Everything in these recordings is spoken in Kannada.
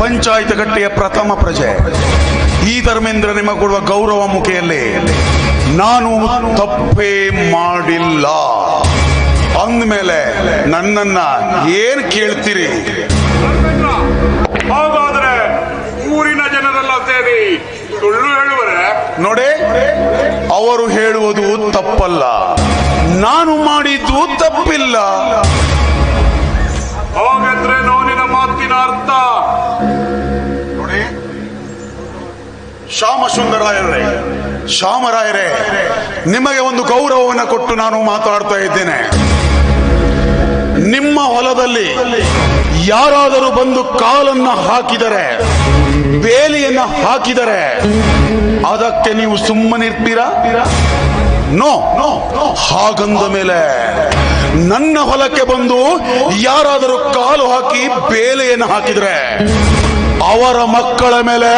ಪಂಚಾಯತ್ ಗಟ್ಟಿಯ ಪ್ರಥಮ ಪ್ರಜೆ. ಈ ಧರ್ಮೇಂದ್ರ ನಿಮಗೆ ಕೊಡುವ ಗೌರವ ಮುಖೆಯಲ್ಲಿ ನಾನು ತಪ್ಪೇ ಮಾಡಿಲ್ಲ. ಅಂದ್ಮೇಲೆ ನನ್ನನ್ನ ಏನ್ ಕೇಳ್ತೀರಿ? ಹಾಗಾದ್ರೆ ಊರಿನ ಜನರೆಲ್ಲ ಸೇರಿ ಸುಳ್ಳು ಹೇಳುವರೆ? ನೋಡಿ ಅವರು ಹೇಳುವುದು ತಪ್ಪಲ್ಲ. ನಾನು ಮಾಡಿದ್ದು ತಪ್ಪಿಲ್ಲ. ಹಾಗಾದ್ರೆ ನೋನಿನ ಮಾತಿನ ಅರ್ಥ. ಶ್ಯಾಮ ಸುಂದರಾಯರೇ ಶ್ಯಾಮರಾಯರೇ, ನಿಮಗೆ ಒಂದು ಗೌರವವನ್ನು ಕೊಟ್ಟು ನಾನು ಮಾತಾಡ್ತಾ ಇದ್ದೇನೆ. ನಿಮ್ಮ ಹೊಲದಲ್ಲಿ ಯಾರಾದರೂ ಬಂದು ಕಾಲನ್ನ ಹಾಕಿದರೆ, ಬೇಲಿಯನ್ನ ಹಾಕಿದರೆ, ಅದಕ್ಕೆ ನೀವು ಸುಮ್ಮನಿರ್ತೀರಾ ನೋ, ಹಾಗಂದ ಮೇಲೆ ನನ್ನ ಹೊಲಕ್ಕೆ ಬಂದು ಯಾರಾದರೂ ಕಾಲು ಹಾಕಿ ಬೇಲೆಯನ್ನು ಹಾಕಿದ್ರೆ ಅವರ ಮಕ್ಕಳ ಮೇಲೆ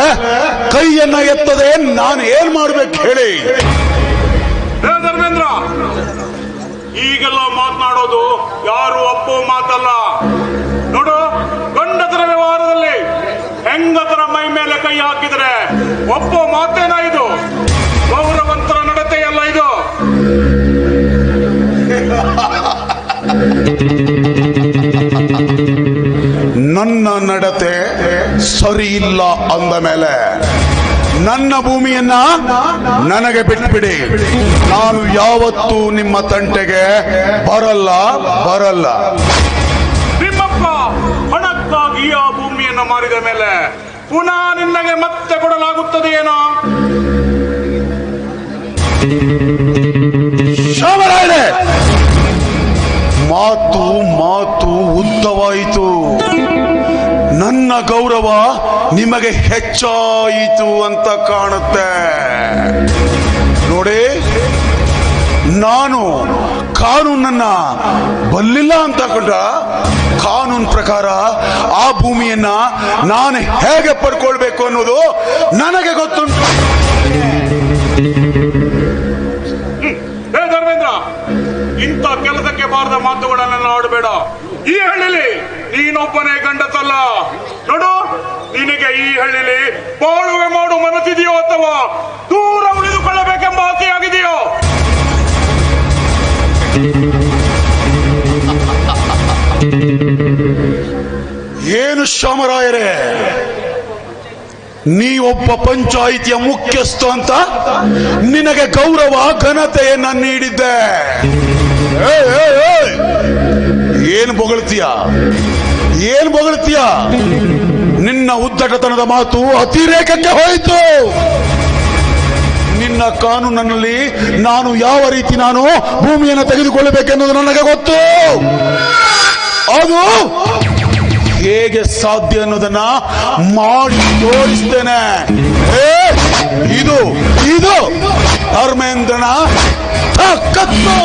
ಕೈಯನ್ನ ಎತ್ತದೆ ನಾನು ಏನ್ ಮಾಡ್ಬೇಕು ಹೇಳಿ. ಧರ್ಮೇಂದ್ರ, ಈಗೆಲ್ಲ ಮಾತನಾಡೋದು ಯಾರು ಒಪ್ಪೋ ಮಾತಲ್ಲ. ನೋಡು, ಗಂಡಸರ ವ್ಯವಹಾರದಲ್ಲಿ ಹೆಂಗಸರ ಮೈ ಮೇಲೆ ಕೈ ಹಾಕಿದ್ರೆ ಒಪ್ಪೋ ಮಾತೇನ ಇದು? ಸರಿ ಇಲ್ಲ ಅಂದ ಮೇಲೆ ನನ್ನ ಭೂಮಿಯನ್ನ ನನಗೆ ಬಿಟ್ಬಿಡಿ. ನಾನು ಯಾವತ್ತೂ ನಿಮ್ಮ ತಂಟೆಗೆ ಬರಲ್ಲ ಬರಲ್ಲ. ನಿಮ್ಮಪ್ಪ ಹಣಕ್ಕಾಗಿ ಆ ಭೂಮಿಯನ್ನು ಮಾರಿದ ಮೇಲೆ ಪುನಃ ನಿನ್ನಗೆ ಮತ್ತೆ ಕೊಡಲಾಗುತ್ತದೆ ಏನೋ? ಮಾತು ಮಾತು ಉದ್ದವಾಯಿತು. ನನ್ನ ಗೌರವ ನಿಮಗೆ ಹೆಚ್ಚಾಯಿತು ಅಂತ ಕಾಣುತ್ತೆ. ನೋಡಿ, ನಾನು ಕಾನೂನನ್ನ ಬಲ್ಲಿಲ್ಲ ಅಂತ ಕಂಡ ಕಾನೂನು ಪ್ರಕಾರ ಆ ಭೂಮಿಯನ್ನ ನಾನು ಹೇಗೆ ಪಡ್ಕೊಳ್ಬೇಕು ಅನ್ನೋದು ನನಗೆ ಗೊತ್ತುಂಟು. ಇಂಥ ಕೆಲಸಕ್ಕೆ ಬಾರದ ಮಾತುಗಳನ್ನ ಆಡಬೇಡ. ಈ ನೀನೊಬ್ಬನೇ ಗಂಡಸಲ್ಲ. ನೋಡು, ನಿನಗೆ ಈ ಹಳ್ಳಿಲಿ ಬಾಳುವೆ ಮಾಡು ಮನಸ್ಸಿದೆಯೋ ಅಥವಾ ದೂರ ಉಳಿದುಕೊಳ್ಳಬೇಕೆಂಬ ಆಸೆಯಾಗಿದೆಯೋ? ಏನು ಶ್ಯಾಮರಾಯರೇ? ಒಬ್ಬ ಪಂಚಾಯಿತಿಯ ಮುಖ್ಯಸ್ಥ ಅಂತ ನಿನಗೆ ಗೌರವ, ಘನತೆಯನ್ನ ನೀಡಿದ್ದೆ! ಏನ್ ಬೊಗಳ್ತೀಯ? ಏನ್ ಬೊಗಳ್ತೀಯ? ನಿನ್ನ ಉದ್ದಟತನದ ಮಾತು ಅತಿರೇಕಕ್ಕೆ ಹೋಯಿತು. ನಿನ್ನ ಕಾನೂನಿನಲ್ಲಿ ನಾನು ಯಾವ ರೀತಿ ನಾನು ಭೂಮಿಯನ್ನು ತೆಗೆದುಕೊಳ್ಳಬೇಕೆನ್ನುವುದು ನನಗೆ ಗೊತ್ತು. ಅದು ಹೇಗೆ ಸಾಧ್ಯ ಅನ್ನೋದನ್ನ ಮಾಡಿ ತೋರಿಸ್ತೇನೆ. ಇದು ಇದು ಧರ್ಮೇಂದ್ರನ ತಾಕತ್ತು